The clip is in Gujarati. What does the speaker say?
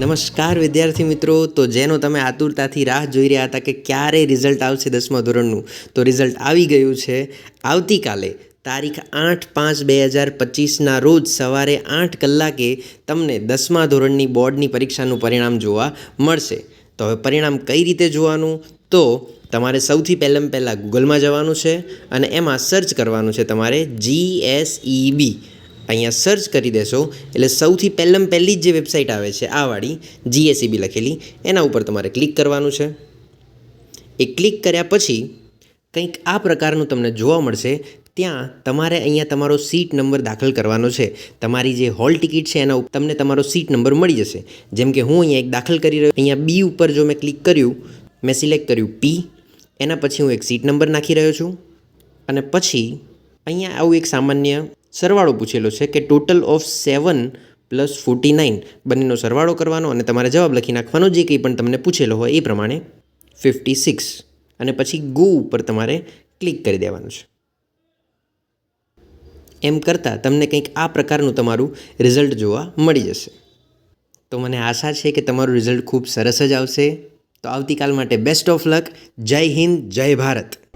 નમસ્કાર વિદ્યાર્થી મિત્રો. તો જેનો તમે આતુરતાથી રાહ જોઈ રહ્યા હતા કે ક્યારે રિઝલ્ટ આવશે દસમા ધોરણનું, તો રિઝલ્ટ આવી ગયું છે આવતીકાલે તારીખ આઠ પાંચ બે હજાર પચીસના રોજ સવારે આઠ કલાકે તમને દસમા ધોરણની બોર્ડની પરીક્ષાનું પરિણામ જોવા મળશે. તો હવે પરિણામ કઈ રીતે જોવાનું? તો તમારે સૌથી પહેલાં પહેલાં ગૂગલમાં જવાનું છે અને એમાં સર્ચ કરવાનું છે તમારે જી એસ ઈ બી અહીંયા સર્ચ કરી દેશો. એટલે સૌથી પહેલાં પહેલી જ જે વેબસાઇટ આવે છે, આ વાળી જીએસઈબી લખેલી. એના ઉપર તમારે ક્લિક કરવાનું છે. એ ક્લિક કર્યા પછી કંઈક આ પ્રકારનું તમને જોવા મળશે. ત્યાં તમારે અહીંયા તમારો સીટ નંબર દાખલ કરવાનો છે. તમારી જે હોલ ટિકિટ છે એના ઉપર તમને તમારો સીટ નંબર મળી જશે. જેમ કે હું અહીંયા એક દાખલ કરી રહ્યો, અહીંયા બી ઉપર જો મેં ક્લિક કર્યું, મેં સિલેક્ટ કર્યું પી એના પછી હું એક સીટ નંબર નાખી રહ્યો છું. અને પછી અહીંયા આવું એક સામાન્ય સરવાળો પૂછેલો છે કે total of seven plus forty nine બંનેનો સરવાળો કરવાનો અને તમારે જવાબ લખી નાખવાનો જે કંઈ પણ તમને પૂછેલો હોય એ પ્રમાણે ફિફ્ટી સિક્સ અને પછી ગો ઉપર તમારે ક્લિક કરી દેવાનું છે. એમ કરતાં તમને કંઈક આ પ્રકારનું તમારું રિઝલ્ટ જોવા મળી જશે. તો મને આશા છે કે તમારું રિઝલ્ટ ખૂબ સરસ જ આવશે. તો આવતીકાલ માટે બેસ્ટ ઓફ લક જય હિન્દ, જય ભારત.